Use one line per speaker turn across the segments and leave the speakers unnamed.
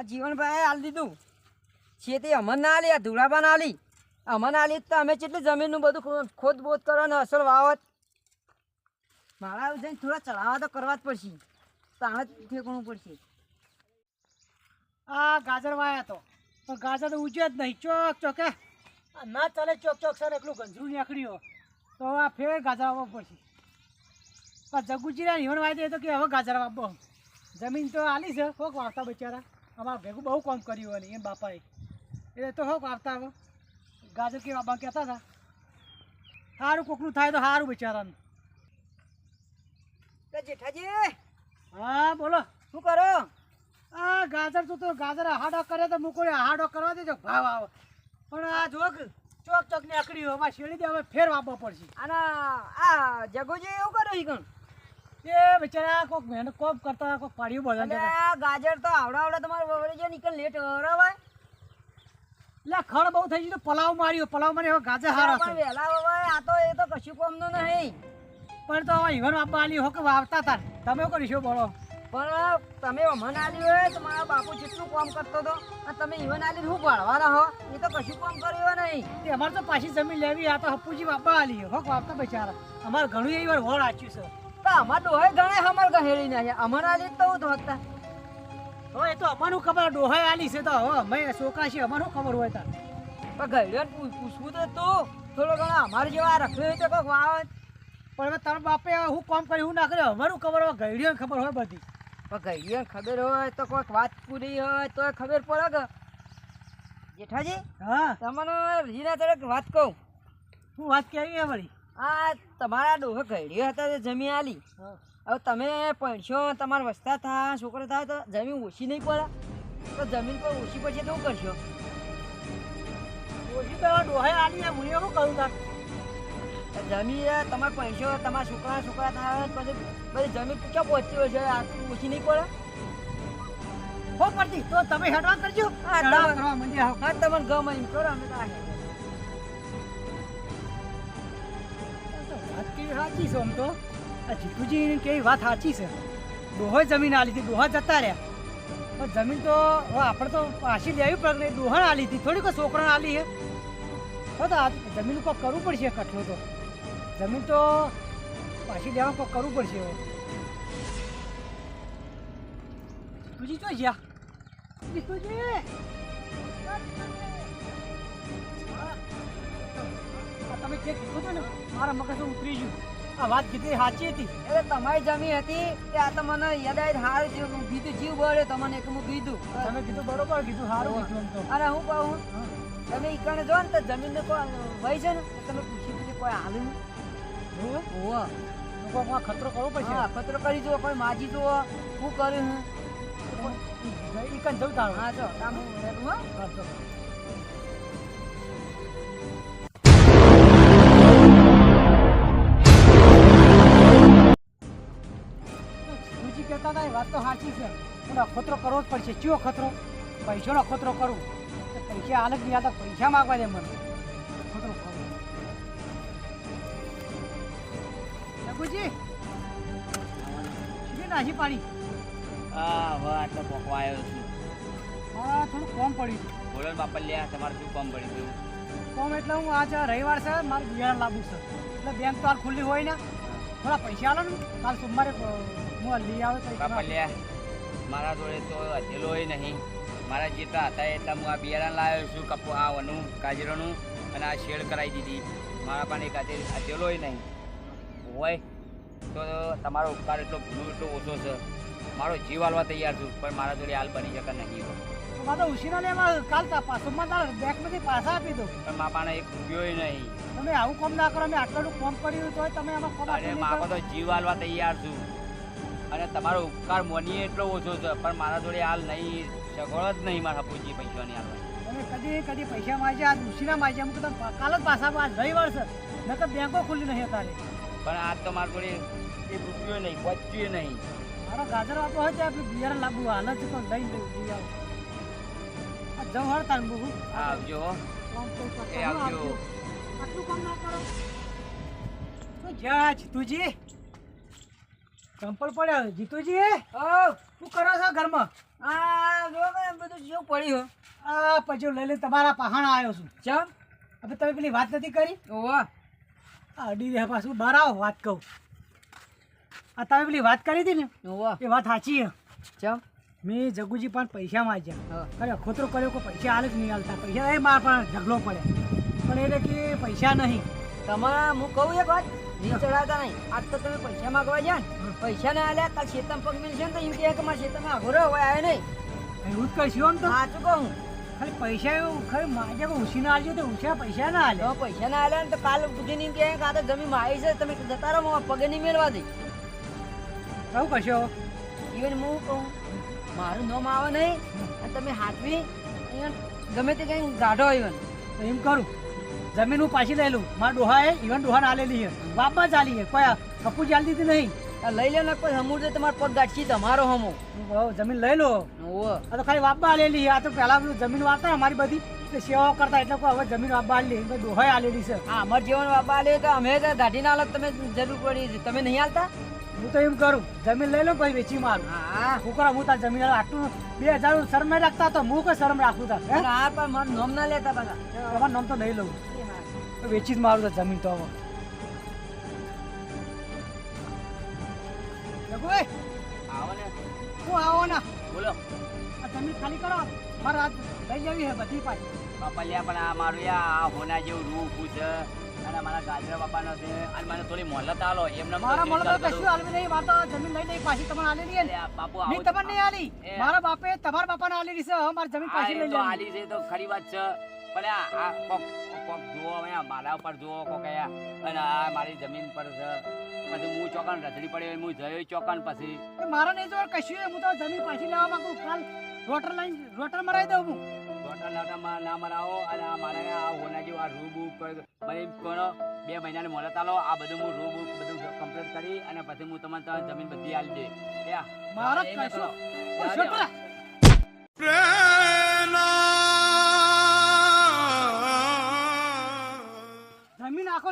આ જીવનભાઈ હાલ દીધું. ખેતી અમન ના આલી આ ધુળાબા ના આલી. અમન આલી તો અમે કેટલી જમીનનું બધું ખોદ ખોદ કરો ને અસલ વાવત. મારા જઈને થોડા ચડાવવા તો કરવા જ પડશે. તાણે ઠેકણું પડશે.
આ ગાજર વાયા તો. પણ ગાજર તો ઉજ્યો જ નહીં. ચોક, ચોકે ના ચાલે ચોક ચોક, સર એટલું ગંજરું નીકળ્યો તો આ ફેર ગાજર વાવવા પડશે. પણ જગુજીરા હિવણ વાય તો કે હવે ગાજર વાપો જમીન તો આલી છે, કોક વાવતા બિચારા. અમારા ભેગું બહુ કામ કર્યું હોય એમ બાપાએ. એટલે તો શું આવતા હવે ગાજર કે બાપા કહેતા હતા. સારું કોકનું થાય તો સારું બિચારાનું.
જેઠાજી.
હા બોલો.
શું કરો?
આ ગાજર તો તો ગાજર હાડો કરે તો મૂકો હાડો કરવા દેજો. ભાવ આવે. પણ આ જોગ ચોક ચોકની આકડી હવે શેડી દે હવે ફેર વાપવા પડશે.
અને આ જગોજી એવું કરો કણ
એ બિચારા કોક મહેનત કોપ કરતા કોક પાડ્યું બધા
ગાજર તો આવડા આવડા તમારે વવડી જાય નીકળ લેટ હરાવાય
એટલે ખડ બહુ થઈ ગયું તો પલાવ માર્યો પલાવ મારી હવે ગાજર હારા છે.
વેલા વવાય આ તો એ તો કશું કોમનું નહીં.
પણ તો હવે ઈવન બાપા આલી હો કે વાવતા હતા તમે કરીશો બોલો?
પણ તમે અમન આલી હોય તો મારા બાપુ જેટલું કામ કરતો હતો અને તમે ઈવન આલી શું પાડવાના હો? એ તો કશું કામ કર્યું નહીં.
અમારે તો પાછી જમીન લેવી આ તો હપ્પુજી બાપા આલી હોક વાવતા બિચારા. અમારે ઘણું એ વાર હોળ આચ્યું છે.
તો અમાર ડોહાય ગણે હમર ગહેડી ના આલી તો તો હતા.
એ તો અમારું ખબર ડોહાઈ આલી છે તો હવે અમે છોકરા છીએ અમારું ખબર હોય તા.
પણ પૂછવું તો તું થોડો ઘણો અમારે જેવા રખડ્યો હોય તો કોઈક વાવ.
પણ હવે તારા બાપે હું કામ કર્યું હું ના કર્યો? અમારું ખબર હોય ગઈડીઓ ખબર હોય બધી.
પણ ગહેડીઓ ખબર હોય તો કોઈક વાત પૂરી હોય તો ખબર પડે કે. જેઠાજી
હા.
તમને રીના તરફ વાત કહું.
હું વાત કેવી વળી?
આ તમારા ડોહો ઘડ્યો હતા તો જમી આલી. હવે તમે પૈસો તમારા વસતા થા છોકરો થાય તો જમીન ઓછી નહીં પડે. તો જમીન પર ઓછી પડશે તો શું કરશો?
ઓછી તો ડોહે આલી હું શું કહું
તા જમીન તમારા પૈસો તમારા છોકરા છોકરા થાય પછી પછી જમીન ક્યાં પહોંચતી હોય છે? આટલું ઓછી નહીં પડે.
હો પડતી તો તમે હેડવા કરજો.
હા, તમને ગમે એમ કરો અમે. તો
સાચી છે આમ તો. આ જીતુજી કેવી વાત સાચી છે. ડોહો જમીન આલી હતી ડોહા જતા રહ્યા. પણ જમીન તો હવે આપણે તો પાછી લેવી પડે દોહણ આલી હતી. થોડીક છોકરાને આલી તો આ જમીન ઉપર કરવું પડશે કઠલો તો. જમીન તો પાછી લેવા પર કરવું પડશે હવે. જીતુજી તો જ્યાં. જીતુજી! તમે જે કીધું હતું ને? મારા મગજ ઉતરી ગયું. આ વાત કીધી સાચી હતી?
એટલે તમારી જમીન હતી કે આ તમને મને યાદ આવી હાર કીધું જીવ બળ્યો તમને એક હું કીધું.
તમે કીધું બરોબર કીધું સારું કીધું
અને હું કહું તમે ઈકણે જો ને તો જમીન ને કોઈ વહી છે ને તમે પૂછી પૂછી કોઈ હાલે નહીં
ખતરો કરવો પડશે
ખતરો કરી જુઓ કોઈ માજી જુઓ હું કર્યું હું?
ઈ કન જવું તારું?
હા જો કામ હું
પણ અખતરો કરવો જ પડશે. ચિયો ખતરો? પૈસાનો ખતરો કરું? તો પૈસા હાલત નહીં આવતા પૈસા માગવા દે મને. ખતરો કરું. રઘુજી શી પાણી
હા હવે આટલો પોકો આવ્યો છું.
હા થોડું કોમ પડ્યું
બોલો બાપા લ્યા તમારે શું કોમ પડી ગયું?
કોમ એટલે હું આજે રવિવાર છે મારે બિયારણ લાવવું છે. એટલે બેંક તો હાલ ખુલ્લી હોય ને. થોડા પૈસા આલો ને. કાલ સોમવારે હું લઈ આવે તો
બાપા લ્યા મારા જોડે તો હથેલોય નહીં. મારા જેટલા હતા એટલા હું આ બિયારણ લાવ્યો છું કપો આ વનું કાજરોનું અને આ શેડ કરાવી દીધી. મારા પણ એક હાથે નહીં. હોય તો તમારો ઉપકાર એટલો ભૂલો એટલો ઓછો છે. મારો જીવ હાલવા તૈયાર છું પણ મારા જોડે હાલ બની શકે નહીં હોય.
તો મારે ઉછીના લેવા કાલ તા પા- સોમવાર તારા બેંકમાંથી પાછા આપી દો.
પણ માપાને એક રૂપિયોય નહીં.
તમે આવું કામ ના કરો મેં આટલું કામ કર્યું તો તમે આમાં કામ
અરે. તો જીવ હાલવા તૈયાર છું. અને તમારો ઉપકાર મોનીએ એટલો ઓછો છે પણ મારા જોડે હાલ નહીં સગવડ જ નહીં મારા પૂછી પૈસાની હાલ.
અને કદી કદી પૈસા માગ્યા આજ ઉછીના હું કીધું પા- કાલ જ પાછા. આજ નહીં છે. નકર બેંકો ખુલ્લી નહીં અત્યારે
પણ આજ તો મારા જોડે એક રૂપિયો નહીં પચ્યું નહીં.
મારો ગાજર આપો હોય તો આપણે બિયારણ લાવવું હાલ જ તો લઈ આવો આ જવું હળ તાર બહુ
આવજો
તો
એ આવજો.
આટલું કામ ના કરો. તો જા જીતુજી ચંપલ પડ્યા જીતુજી
એ
શું કરો ખેતરમાં
આ જો બધું જેવું પડ્યું
આ પછી લઈ લઈને તમારા પહાણા આવ્યો છું.
ચમ?
હવે તમે પેલી વાત નથી કરી?
ઓવા
અડી રહ્યા પાછું. બહાર આવો વાત કહું. આ તમે પેલી વાત કરી હતી ને?
ઓવા
એ વાત સાચી હે.
ચમ?
મેં જગુજી પણ પૈસા માંગ્યા.
ખરે
અરે ખોતરો કર્યો કે પૈસા હાલ જ નહીં હાલતા. પૈસા એ માર પણ ઝઘડો પડે. પણ એટલે કે પૈસા નહીં.
તમારા હું કહું એક વાત? નહીં ચડાવતા નહીં. આજ તો તમે પૈસા માંગવા જાય પૈસા ના આલ્યા કાલ શેતમ પગ મિલશે ને તો એમ કહે કે મારા શેતમાં આઘો હોય આવે નહીં.
એવું જ કરશું આમ તો?
સાચું કહું?
ખાલી પૈસા એવું ખાલી મારે કે ઉછી ના હાલજો તો ઉછા પૈસા ના
આલે પૈસા ના આલ્યા ને તો કાલ પૂછીને એમ કહે કે આ તો જમીન મારી છે તમે જતા રહો પગે નહીં મેળવા દે.
એવું કશો
ઇવન હું કહું મારું નામ આવે નહીં અને તમે હાથવી ગમે તે કંઈ ગાઢો ઇવન
તો એમ કરું જમીન હું પાછી લઈ લઉં. મારા ડોહાએ ઇવન ડોહાને આલેલી છે. બાપા ચાલી છે. કોઈ કપૂર ચાલી દીધી નહીં.
લઈ લે ને કોઈ સમૂહ તમારો પગ ગાઠી તમારો હમો.
જમીન લઈ લો. આ તો ખાલી વાપવા આલેલી આ તો પહેલા જમીન વાપતા અમારી બધી સેવા સેવાઓ કરતા એટલે કોઈ હવે જમીન વાપવા આલેલી ડોહાએ આલેલી છે.
હા અમાર જીવન વાપવા આલે તો અમે તો ગાંઠી ના હાલત તમે જરૂર પડી. તમે નહીં હાલતા
હું તો એમ કરું જમીન લઈ લો પછી વેચી મારું
હા.
કુકરા કરા હું તાર જમીન આટલું બે હજાર શરમ નહીં રાખતા તો હું કઈ શરમ રાખું તાર હા?
પણ મારું નામ ના લેતા બધા
તમારું નામ તો નહીં લઉં. વેચી જ મારું તો જમીન તો હવે. જગુભાઈ,
આવો ને.
હું આવો ના.
બોલો.
આ જમીન ખાલી કરો. મારે આજ લઈ જવી છે બધી પાછી.
બાપલિયા પણ આ મારું આ હોના જેવું રૂપ છે. અને મારા ગાજરા બાપાનો છે. અને મને થોડી મોહલત આલો. એમને
મારા મને તો કશું
કરું.
નહીં. મારે તો જમીન લઈ નહીં પાછી તમારે આલી છે ને.
બાપુ
નહીં તમને નહીં આલી. મારા બાપે તમારા બાપાને આલેલી છે. હવે મારી જમીન પાછી લઈ
આલી છે તો ખરી વાત છે. પણ આ કોક કોક જુઓ મારા ઉપર જુઓ કોક અને આ મારી જમીન પર છે. પછી હું ચોકન રધડી પડ્યો હું જયો ચોકન પછી.
મારા નહીં જોર કશું હું તો જમીન પાછી લેવા માંગુ. કાલ રોટર લાઈન રોટર મરાઈ દઉં હું.
ટોટલ નાટામાં ના મરાવો. અને આ મારે આ હોના જેવું આ રૂબ બુક મને કોનો? બે મહિનાની મોલત આલો. આ બધું હું રૂ બુક બધું કમ્પ્લીટ કરી અને પછી હું તમને તમારી જમીન બધી આલી દે
મારે કશું
કરો.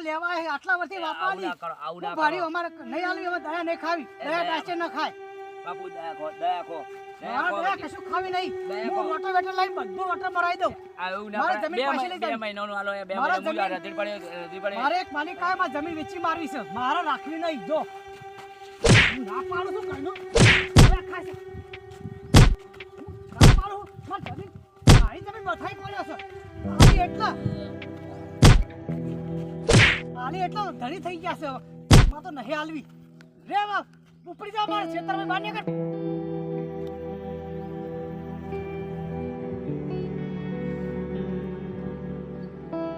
જમીન લેવા આટલા વર્ષથી વાપવા
આવું
આલી
ના કરો આવું
હું ભાડી અમારે નહીં આલવી અમે દયા નહીં ખાવી. દયા
દયા
ન ખાય.
બાપુ દયા ખો દયા ખો દયા
મારે
ખો
દયા
બધી.
કશું ખાવી નહીં.
દયા
હું
ખો.
રોટર વેટર એટલો ધણી થઈ ગયા છે. માં તો નહીં હાલવી. રે બાપ, ઉપડી જા મારા ખેતરમાં બહાર કર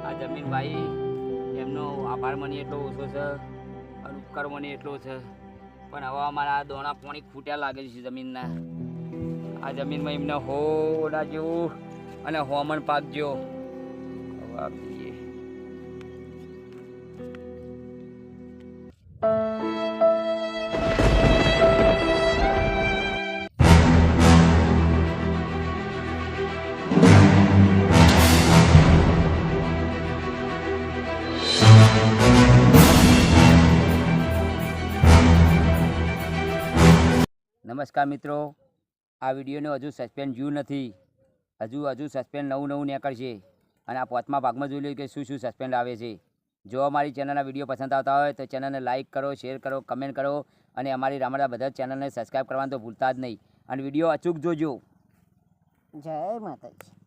આ જમીન ભાઈ, એમનો આભાર મને એટલો ઓછો છે અને ઉપકાર મને એટલો છે. પણ હવે અમારા આ દોણા પોણી ખૂટ્યા લાગે છે જમીનના. આ જમીનમાં એમને હોડા જેવું અને હોમણ પાક જેવો નમસ્કાર મિત્રો. આ વિડીયોને હજુ સસ્પેન્ડ જોયું નથી. હજુ હજુ સસ્પેન્ડ નવું નવું નીકળશે. અને આ પાંચમા ભાગમાં જોઈ લો કે શું શું સસ્પેન્ડ આવે છે. જો અમારી ચેનલના વીડિયો પસંદ આવતા હોય તો ચેનલને લાઇક કરો, શેર કરો, કમેન્ટ કરો અને અમારી રામડા બધા ચેનલને સબસ્ક્રાઈબ કરવાનું તો ભૂલતા જ નહીં. અને વીડિયો અચૂક જોજો.
જય માતાજી.